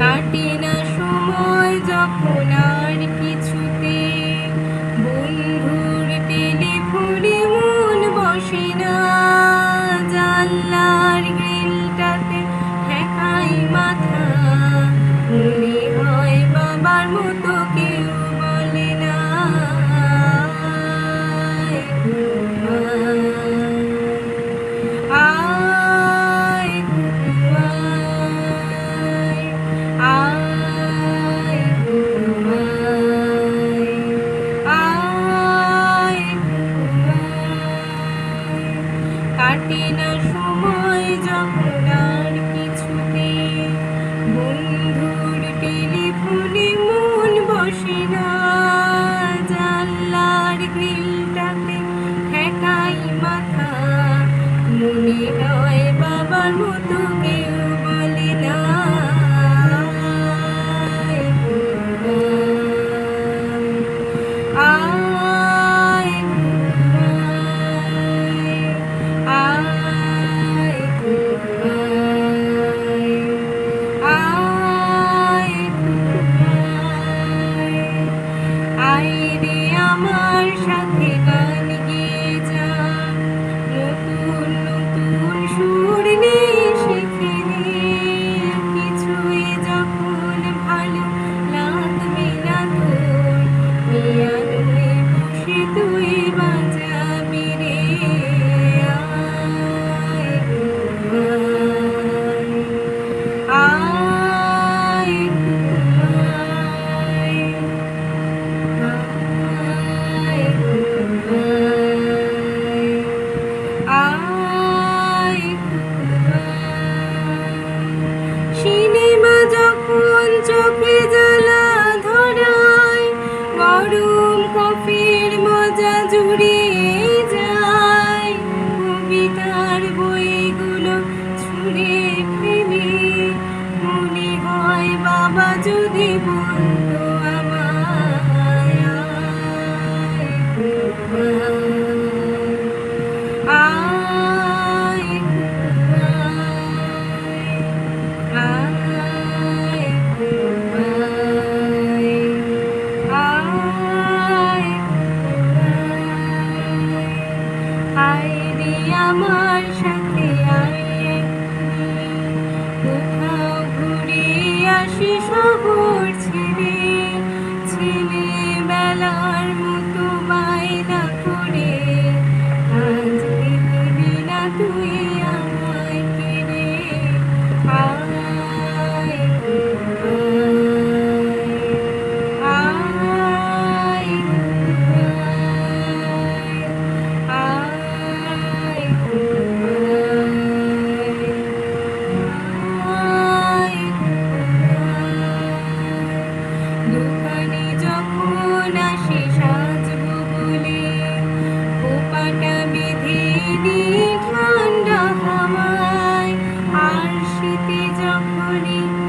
কাটে না সময় যখন আর কি। যদি বলতো আমায় আয় আমার morning.